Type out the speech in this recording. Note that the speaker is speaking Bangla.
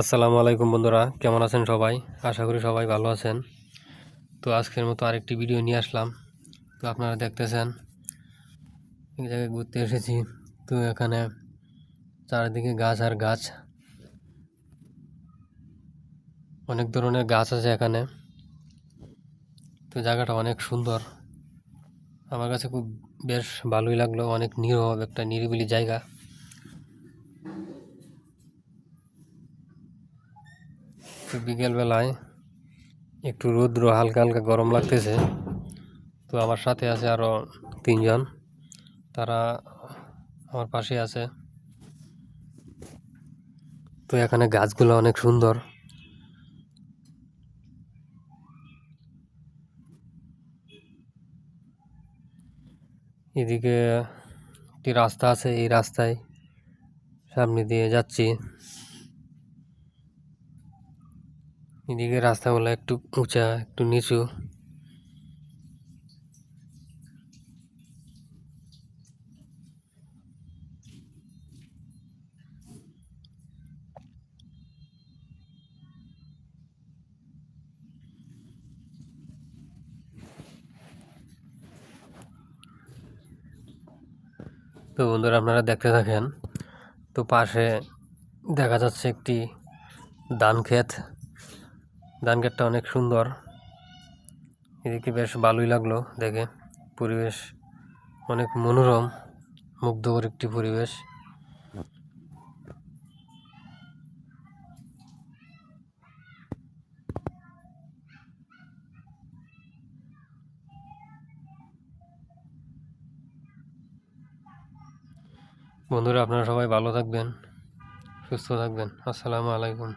আসসালামু আলাইকুম বন্ধুরা, কেমন আছেন সবাই? আশা করি সবাই ভালো আছেন। তো আজকের মতো আরেকটি ভিডিও নিয়ে আসলাম। তো আপনারা দেখতেছেন এক জায়গায় ঘুরতে এসেছি। তো এখানে চারিদিকে গাছ আর গাছ। অনেক ধরনের গাছ আছে এখানে। তো জায়গাটা অনেক সুন্দর। আমার কাছে খুব বেশ ভালোই লাগল, অনেক নীরব একটা নিরিবিলি জায়গা। তো বিকেলবেলায় একটু রৌদ্র হালকা হালকা গরম লাগতেছে। তো আমার সাথে আছে আরও তিনজন। তারা আমার পাশে আছে। তো এখানে গাছগুলো অনেক সুন্দর। এদিকে একটি রাস্তা আছে, এই রাস্তায় সামনে দিয়ে যাচ্ছি। এদিকে রাস্তাগুলো একটু উঁচা, একটু নিচু। তো বন্ধুরা, আপনারা দেখতে থাকেন, তো পাশে দেখা যাচ্ছে একটি ধান ক্ষেত। ধান ক্ষেতটা অনেক সুন্দর। এদিকে বেশ ভালোই লাগল দেখে। পরিবেশ অনেক মনোরম, মুগ্ধকর একটি পরিবেশ। বন্ধুরা, আপনারা সবাই ভালো থাকবেন, সুস্থ থাকবেন। আসসালামু আলাইকুম।